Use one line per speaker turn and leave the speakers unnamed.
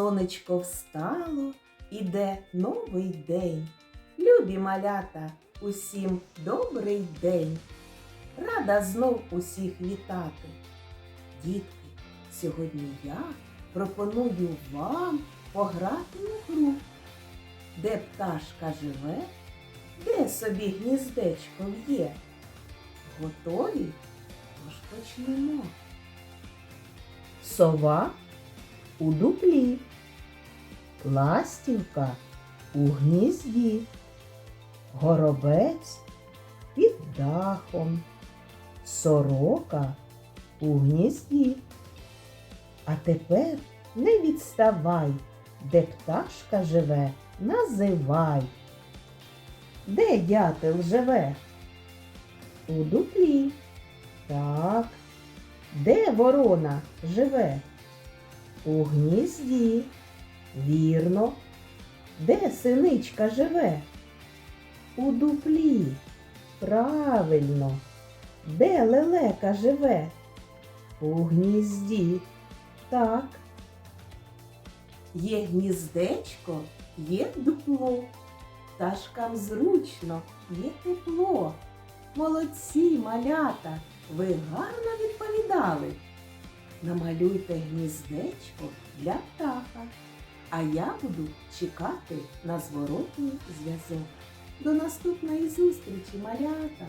Сонечко встало, іде новий день. Любі малята, усім добрий день. Рада знов усіх вітати. Дітки, сьогодні я пропоную вам пограти у гру, де пташка живе, де собі гніздечко в'є. Готові? Тож почнемо. Сова у дуплі, ластівка у гнізді, горобець під дахом, сорока у гнізді. А тепер не відставай, де пташка живе, називай. Де дятел живе? У дуплі. Так. Де ворона живе? У гнізді. Вірно. Де синичка живе? У дуплі. Правильно. Де лелека живе? У гнізді. Так. Є гніздечко, є дупло. Пташкам зручно, є тепло. Молодці, малята, ви гарно відповідали. Намалюйте гніздечко для птаха, а я буду чекати на зворотній зв'язок. До наступної зустрічі, малята!